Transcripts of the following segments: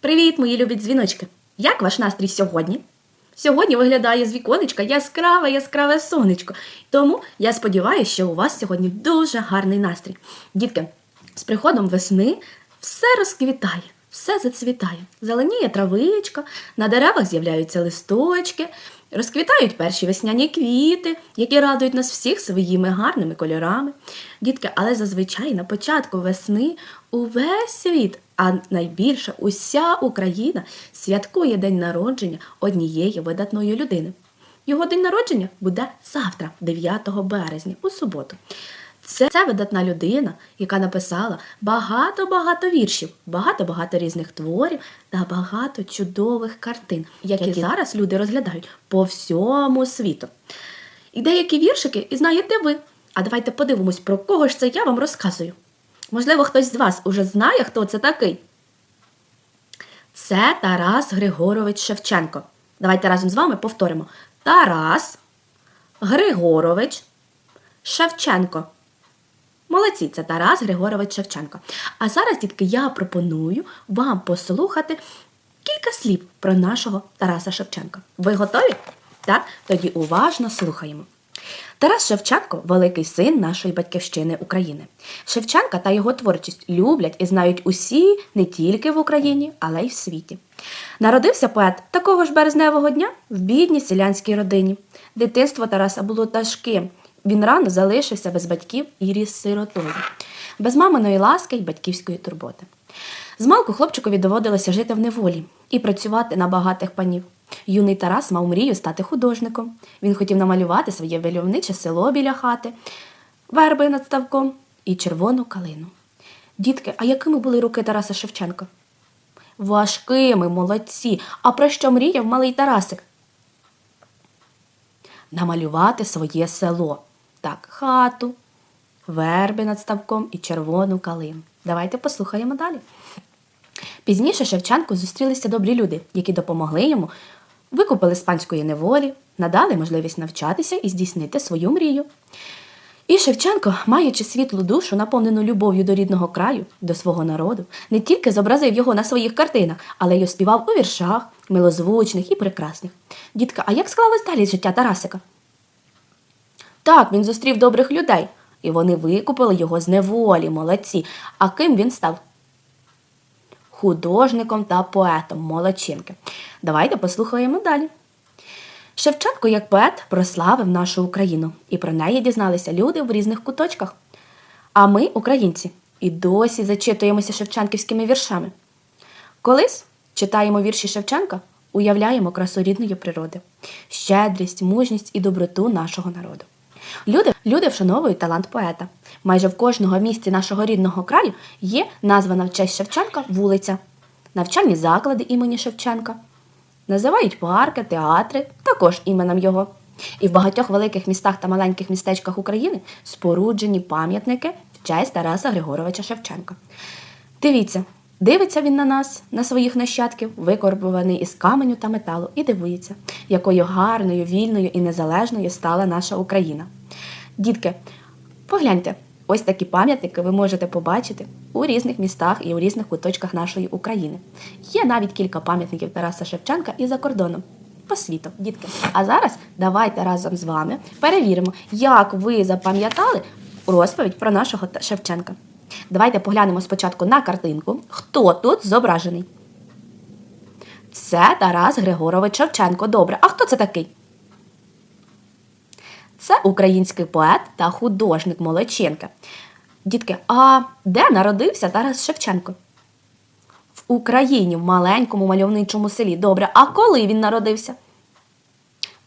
Привіт, мої любі дзвіночки! Як ваш настрій сьогодні? Сьогодні виглядає з віконечка яскраве, яскраве сонечко. Тому я сподіваюся, що у вас сьогодні дуже гарний настрій. Дітки, з приходом весни все розквітає, все зацвітає. Зеленіє травичка, на деревах з'являються листочки, розквітають перші весняні квіти, які радують нас всіх своїми гарними кольорами. Дітки, але зазвичай на початку весни увесь світ, а найбільше уся Україна святкує день народження однієї видатної людини. Його день народження буде завтра, 9 березня, у суботу. Це, це видатна людина, яка написала багато-багато віршів, багато-багато різних творів та багато чудових картин, які зараз люди розглядають по всьому світу. І деякі віршики, і знаєте ви. А давайте подивимось, про кого ж це я вам розказую. Можливо, хтось з вас уже знає, хто це такий. Це Тарас Григорович Шевченко. Давайте разом з вами повторимо: Тарас Григорович Шевченко. Молодці, це Тарас Григорович Шевченко. А зараз, дітки, я пропоную вам послухати кілька слів про нашого Тараса Шевченка. Ви готові? Так? Тоді уважно слухаємо. Тарас Шевченко великий син нашої батьківщини України. Шевченка та його творчість люблять і знають усі не тільки в Україні, але й в світі. Народився поет такого ж березневого дня в бідній селянській родині. Дитинство Тараса було тяжким. Він рано залишився без батьків і ріс сиротою, без маминої ласки й батьківської турботи. Змалку хлопчикові доводилося жити в неволі і працювати на багатих панів. Юний Тарас мав мрію стати художником. Він хотів намалювати своє вильовниче село біля хати, верби над ставком і червону калину. Дітки, а якими були руки Тараса Шевченка? Важкими, молодці. А про що мріяв малий Тарасик? Намалювати своє село. Так, хату, верби над ставком і червону калину. Давайте послухаємо далі. Пізніше Шевченку зустрілися добрі люди, які допомогли йому, викупили з панської неволі, надали можливість навчатися і здійснити свою мрію. І Шевченко, маючи світлу душу, наповнену любов'ю до рідного краю, до свого народу, не тільки зобразив його на своїх картинах, але й оспівав у віршах, милозвучних і прекрасних. Дітка, а як склалось далі життя Тарасика? Так, він зустрів добрих людей, і вони викупили його з неволі, молодці. А ким він став? Художником та поетом молодчинки. Давайте послухаємо далі. Шевченко, як поет, прославив нашу Україну, і про неї дізналися люди в різних куточках. А ми, українці, і досі зачитуємося шевченківськими віршами. Колись читаємо вірші Шевченка, уявляємо красу рідної природи, щедрість, мужність і доброту нашого народу. Люди, люди вшановують талант поета. Майже в кожного місці нашого рідного краю є названа в честь Шевченка вулиця, навчальні заклади імені Шевченка. Називають парки, театри також іменем його. І в багатьох великих містах та маленьких містечках України споруджені пам'ятники в честь Тараса Григоровича Шевченка. Дивіться, дивиться він на нас, на своїх нащадків, викорбуваний із каменю та металу, і дивується, якою гарною, вільною і незалежною стала наша Україна. Дітки, погляньте, ось такі пам'ятники ви можете побачити у різних містах і у різних куточках нашої України. Є навіть кілька пам'ятників Тараса Шевченка і за кордоном. По світу, дітки. А зараз давайте разом з вами перевіримо, як ви запам'ятали розповідь про нашого Шевченка. Давайте поглянемо спочатку на картинку, хто тут зображений. Це Тарас Григорович Шевченко. Добре. А хто це такий? Це український поет та художник Молодченка. Дітки, а де народився Тарас Шевченко? В Україні, в маленькому мальовничому селі. Добре, а коли він народився?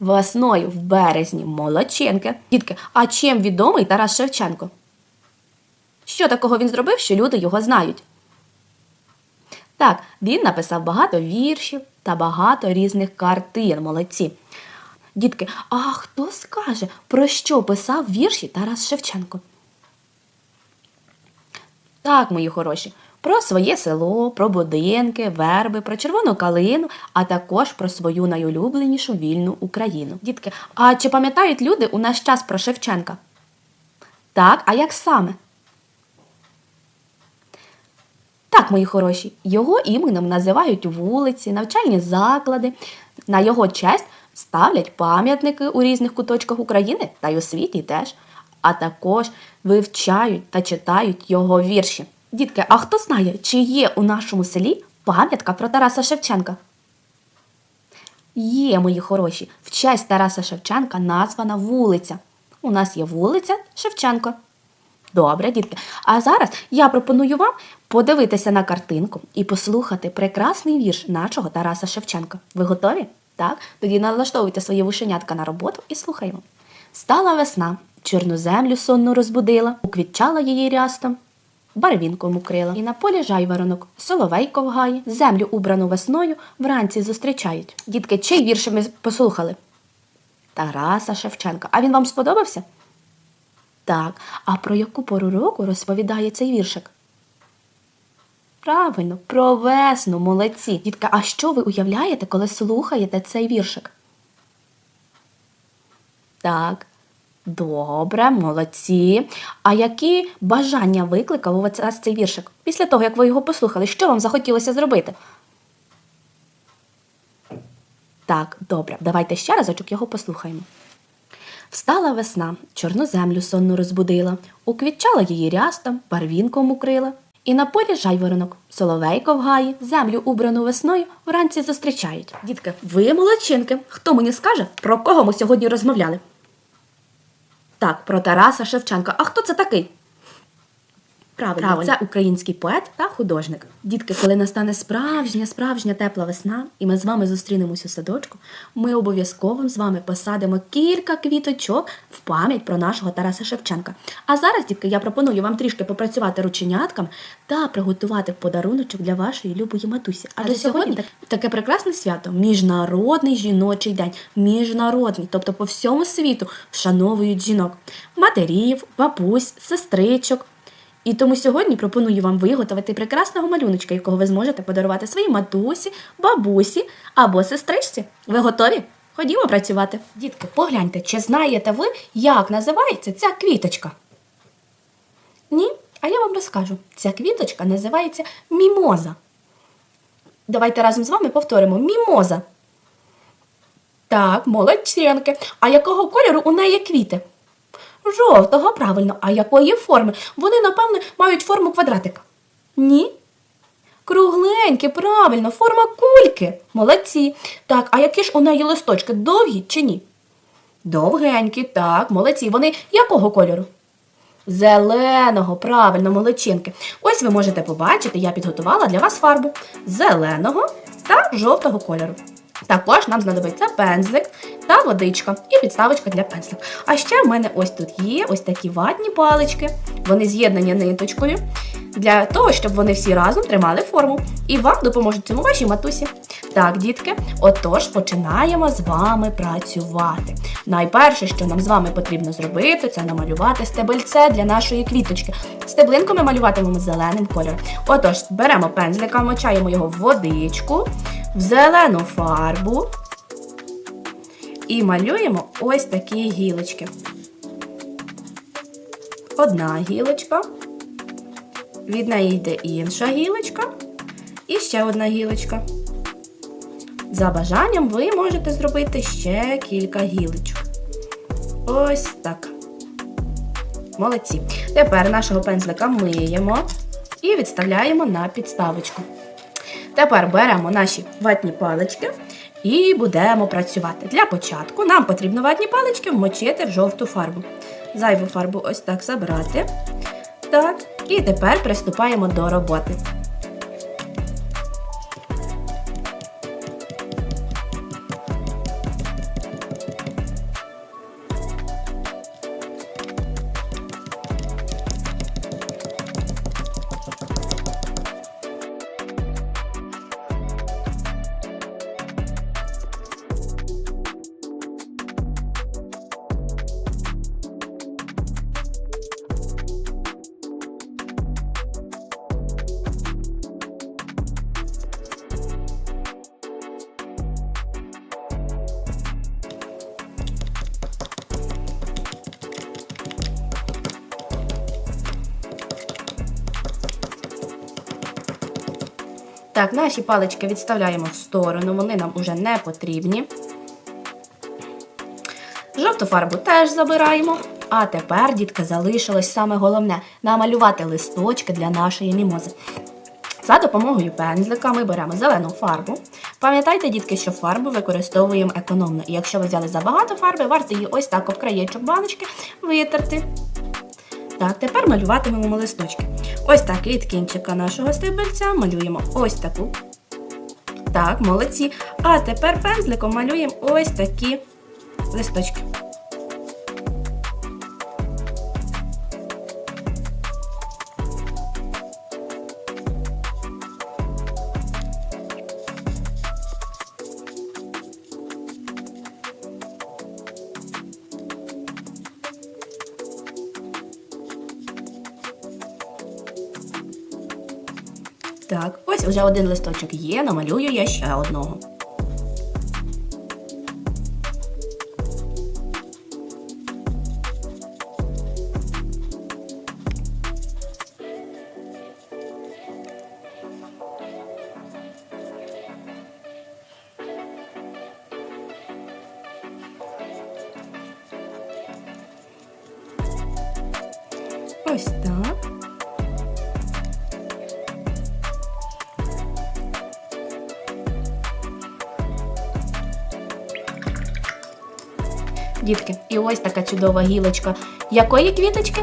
Весною в березні Молодченки. Дітки, а чим відомий Тарас Шевченко? Що такого він зробив, що люди його знають? Так, він написав багато віршів та багато різних картин. Молодці. Дітки, а хто скаже, про що писав вірші Тарас Шевченко? Так, мої хороші, про своє село, про будинки, верби, про червону калину, а також про свою найулюбленішу вільну Україну. Дітки, а чи пам'ятають люди у наш час про Шевченка? Так, а як саме? Так, мої хороші, його іменем називають вулиці, навчальні заклади. На його честь ставлять пам'ятники у різних куточках України та й у світі теж. А також вивчають та читають його вірші. Дітки, а хто знає, чи є у нашому селі пам'ятка про Тараса Шевченка? Є, мої хороші, в честь Тараса Шевченка названа вулиця. У нас є вулиця Шевченко. Добре, дітки. А зараз я пропоную вам подивитися на картинку і послухати прекрасний вірш нашого Тараса Шевченка. Ви готові? Так? Тоді налаштовуйте свої вушенятка на роботу і слухаємо. Стала весна, чорну землю сонну розбудила, уквітчала її рястом, барвінком укрила. І на полі жайворонок, соловейко вгає, землю убрану весною вранці зустрічають. Дітки, чий вірш ми послухали? Тараса Шевченка. А він вам сподобався? Так, а про яку пору року розповідає цей віршик? Правильно, про весну, молодці. Дітка, а що ви уявляєте, коли слухаєте цей віршик? Так, добре, молодці. А які бажання викликав у вас цей віршик? Після того, як ви його послухали, що вам захотілося зробити? Так, добре, давайте ще разочок його послухаємо. Встала весна, чорну землю сонну розбудила, уквітчала її рястом, барвінком укрила. І на полі жайворонок, соловейко в гаї, землю убрану весною вранці зустрічають. Дітки, ви молодчинки. Хто мені скаже, про кого ми сьогодні розмовляли? Так, про Тараса Шевченка. А хто це такий? Правильно, Правильно. це український поет та художник. Дітки, коли настане справжня, справжня тепла весна, і ми з вами зустрінемось у садочку, ми обов'язково з вами посадимо кілька квіточок в пам'ять про нашого Тараса Шевченка. А зараз, дітки, я пропоную вам трішки попрацювати рученятками та приготувати подаруночок для вашої любої матусі. Адже сьогодні так- таке прекрасне свято міжнародний жіночий день. Міжнародний, тобто по всьому світу вшановують жінок, матерів, бабусь, сестричок. І тому сьогодні пропоную вам виготовити прекрасного малюночка, якого ви зможете подарувати своїй матусі, бабусі або сестричці. Ви готові? Ходімо працювати. Дітки, погляньте, чи знаєте ви, як називається ця квіточка? Ні? А я вам розкажу. Ця квіточка називається мімоза. Давайте разом з вами повторимо мімоза. Так, молодчинки. А якого кольору у неї квіти? Жовтого, правильно. А якої форми? Вони, напевне, мають форму квадратика. Ні? Кругленькі, правильно, форма кульки. Молодці. Так, а які ж у неї листочки? Довгі чи ні? Довгенькі, так, молодці. Вони якого кольору? Зеленого, правильно, молодчинки. Ось ви можете побачити, я підготувала для вас фарбу зеленого та жовтого кольору. Також нам знадобиться пензлик та водичка і підставочка для пензлика. А ще в мене ось тут є ось такі ватні палички. Вони з'єднані ниточкою для того, щоб вони всі разом тримали форму. І вам допоможуть цьому ваші матусі. Так, дітки, отож починаємо з вами працювати. Найперше, що нам з вами потрібно зробити, це намалювати стебельце для нашої квіточки. Стеблинку ми малюватимемо зеленим кольором. Отож, беремо пензлика, мочаємо його в водичку, в зелену фарбу і малюємо ось такі гілочки. Одна гілочка, від неї йде інша гілочка і ще одна гілочка. За бажанням ви можете зробити ще кілька гілочок. Ось так. Молодці. Тепер нашого пензлика миємо і відставляємо на підставочку. Тепер беремо наші ватні палички і будемо працювати. Для початку нам потрібно ватні палички вмочити в жовту фарбу. Зайву фарбу ось так забрати. Так, і тепер приступаємо до роботи. Так, наші палички відставляємо в сторону, вони нам уже не потрібні. Жовту фарбу теж забираємо. А тепер, дітки, залишилось саме головне намалювати листочки для нашої мімози. За допомогою пензлика ми беремо зелену фарбу. Пам'ятайте, дітки, що фарбу використовуємо економно. І якщо ви взяли забагато фарби, варто її ось так об краєчок баночки витерти. Так, тепер малюватимемо листочки. Ось так від кінчика нашого стебельця малюємо ось таку. Так, молодці. А тепер пензликом малюємо ось такі листочки. Так, ось вже один листочок є, намалюю я ще одного. Ось так. Дітки, і ось така чудова гілочка. Якої квіточки?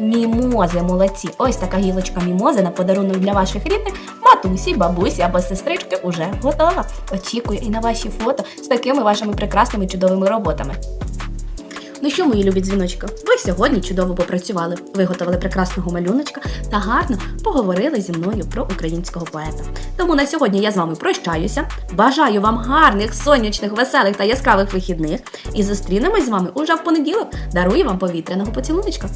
Мімози, молодці. Ось така гілочка мімози на подарунок для ваших рідних, матусі, бабусі або сестрички уже готова. Очікую і на ваші фото з такими вашими прекрасними чудовими роботами. Ну що, мої любі дзвіночки, ви сьогодні чудово попрацювали, виготовили прекрасного малюночка та гарно поговорили зі мною про українського поета. Тому на сьогодні я з вами прощаюся. Бажаю вам гарних, сонячних, веселих та яскравих вихідних. І зустрінемось з вами уже в понеділок. Дарую вам повітряного поцілуночка.